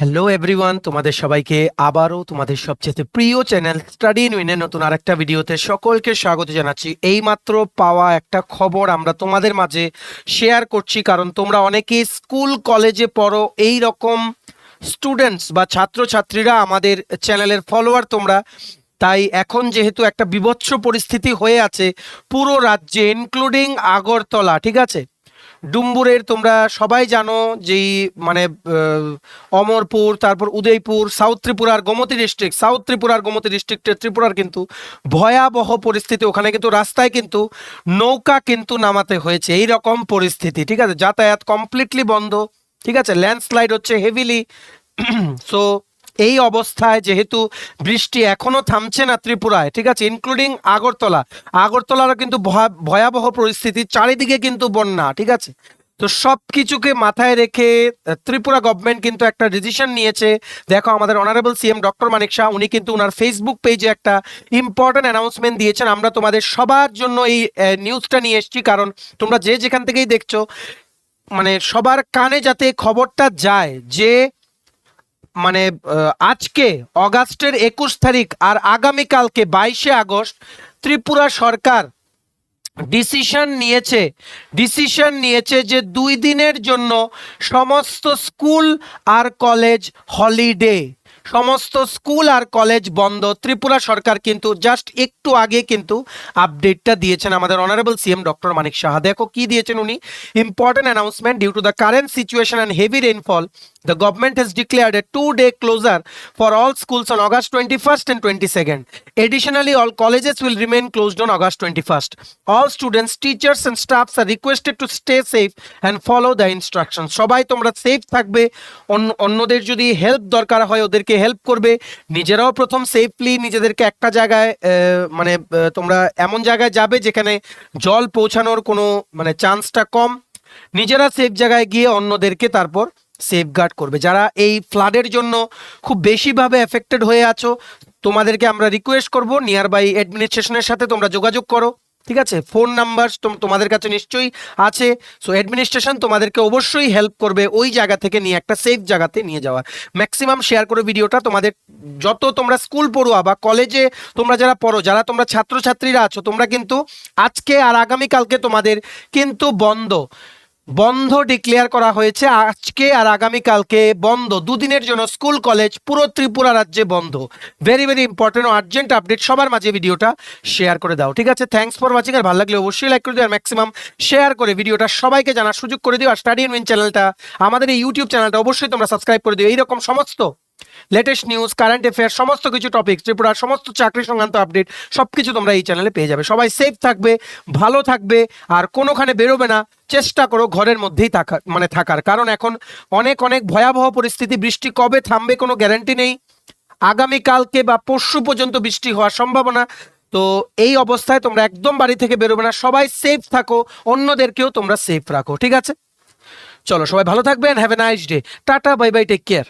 Hello everyone তোমাদের সবাইকে আবারও তোমাদের সবচেয়ে প্রিয় চ্যানেল স্টাডি ইন উইনের নতুন আরেকটা ভিডিওতে সকলকে স্বাগত জানাচ্ছি। এইমাত্র পাওয়া একটা খবর আমরা তোমাদের মাঝে শেয়ার করছি, কারণ তোমরা অনেকেই স্কুল কলেজে পড়ো এই রকম স্টুডেন্টস বা ছাত্রছাত্রীরা আমাদের চ্যানেলের ফলোয়ার তোমরা। তাই এখন যেহেতু একটা বিভৎস পরিস্থিতি হয়ে আছে, পুরো রাজ্যে ইনক্লুডিং আগরতলা, ঠিক আছে? ডুম্বুরের তোমরা সবাই জানো যেই মানে অমরপুর, তারপর উদয়পুর, সাউথ ত্রিপুরার গোমতী ডিস্ট্রিক্ট সাউথ ত্রিপুরার গোমতী ডিস্ট্রিক্টের ত্রিপুরার কিন্তু ভয়াবহ পরিস্থিতি। ওখানে কিন্তু রাস্তায় কিন্তু নৌকা কিন্তু নামাতে হয়েছে এই রকম পরিস্থিতি, ঠিক আছে? যাতায়াত কমপ্লিটলি বন্ধ, ঠিক আছে? ল্যান্ডস্লাইড হচ্ছে হেভিলি সো এই অবস্থায় যেহেতু বৃষ্টি এখনও থামছে না ত্রিপুরায়, ঠিক আছে ইনক্লুডিং আগরতলা। আগরতলারও কিন্তু ভয়া- ভয়াবহ পরিস্থিতি, চারিদিকে কিন্তু বন্যা, ঠিক আছে? তো সব কিছুকে মাথায় রেখে ত্রিপুরা গভর্নমেন্ট কিন্তু একটা ডিসিশন নিয়েছে। দেখো, আমাদের honourable CM doctor Manik Saha, উনি কিন্তু ওনার ফেসবুক পেজে একটা ইম্পর্টেন্ট অ্যানাউন্সমেন্ট দিয়েছেন। আমরা তোমাদের সবার জন্য এই নিউজটা নিয়ে এসেছি, কারণ তোমরা যে যেখান থেকেই দেখছ মানে সবার কানে যাতে খবরটা যায় যে মানে আজকে অগাস্টের একুশ তারিখ আর আগামীকালকে বাইশে আগস্ট ত্রিপুরা সরকার ডিসিশন নিয়েছে ডিসিশন নিয়েছে যে দুই দিনের জন্য সমস্ত স্কুল আর কলেজ হলিডে। সমস্ত স্কুল আর কলেজ বন্ধ। ত্রিপুরা সরকার কিন্তু জাস্ট একটু আগে কিন্তু আপডেটটা দিয়েছেন আমাদের honourable CM doctor Manik Saha. দেখো কি দিয়েছেন উনি? Important announcement, due to the current situation and heavy rainfall The government has declared a two-day closure for all schools on August 21st and 22nd. Additionally, all colleges will remain closed on August 21st. All students, teachers and staffs are requested to stay safe and follow the instructions. সবাই তোমরা safe থাকবে অন্য- অন্যদের যদি help দরকার হয় ওদেরকে help করবে নিজেরাও প্রথম সেফলি নিজেদেরকে একটা জায়গায় মানে তোমরা এমন জায়গায় যাবে যেখানে জল পৌঁছানোর কোনো মানে চান্সটা কম নিজেরা সেফ জায়গায় গিয়ে অন্যদেরকে তারপর সেফগার্ড করবে। যারা এই ফ্লাডের জন্য খুব বেশিভাবে এফেক্টেড হয়ে আছো, তোমাদেরকে আমরা রিকোয়েস্ট করব নিয়ার বাই অ্যাডমিনিস্ট্রেশনের সাথে তোমরা যোগাযোগ করো, ঠিক আছে? ফোন নাম্বার তোমাদের কাছে নিশ্চয়ই আছে। সো অ্যাডমিনিস্ট্রেশন তোমাদেরকে অবশ্যই হেল্প করবে ওই জায়গা থেকে নিয়ে, একটা সেফ জায়গাতে নিয়ে যাওয়া ম্যাক্সিমাম শেয়ার করো ভিডিওটা তোমাদের, যত তোমরা স্কুল পড়ুয়া বা কলেজে তোমরা যারা পড়ো, যারা তোমরা ছাত্রছাত্রীরা আছো, তোমরা কিন্তু আজকে আর আগামীকালকে তোমাদের কিন্তু বন্ধ। বন্ধ ডিক্লেয়ার করা হয়েছে আজকে আর আগামীকালকে বন্ধ। দুদিনের জন্য স্কুল, কলেজ, পুরো ত্রিপুরা রাজ্যে বন্ধ। ভেরি ভেরি ইম্পর্টেন্ট ও আর্জেন্ট আপডেট সবার মাঝে ভিডিওটা শেয়ার করে দাও, ঠিক আছে? থ্যাংকস ফর ওয়াচিং আর ভালো লাগলে অবশ্যই লাইক করে দিও আর ম্যাক্সিমাম শেয়ার করে ভিডিওটা সবাইকে জানার সুযোগ করে দিও। আর স্টাডি উইন চ্যানেলটা আমাদের এই ইউটিউব চ্যানেলটা অবশ্যই তোমরা সাবস্ক্রাইব করে দিও। এইরকম সমস্ত লেটেস্ট নিউজ কারেন্ট অ্যাফেয়ার সমস্ত কিছু টপিক ত্রিপুরার সমস্ত চাকরি সংক্রান্ত আপডেট সব কিছু তোমরা এই চ্যানেলে পেয়ে যাবে। সবাই সেফ থাকবে, ভালো থাকবে, আর কোনোখানে বেরোবে না। চেষ্টা করো ঘরের মধ্যেই থাকা মানে থাকার। কারণ এখন অনেক অনেক ভয়াবহ পরিস্থিতি, বৃষ্টি কবে থামবে কোনো গ্যারান্টি নেই। আগামীকালকে বা পরশু পর্যন্ত বৃষ্টি হওয়ার সম্ভাবনা। তো এই অবস্থায় তোমরা একদম বাড়ি থেকে বেরোবে না। সবাই সেফ থাকো, অন্যদেরকেও তোমরা সেফ রাখো, ঠিক আছে? চলো সবাই ভালো থাকবেন have a nice day tata bye bye take care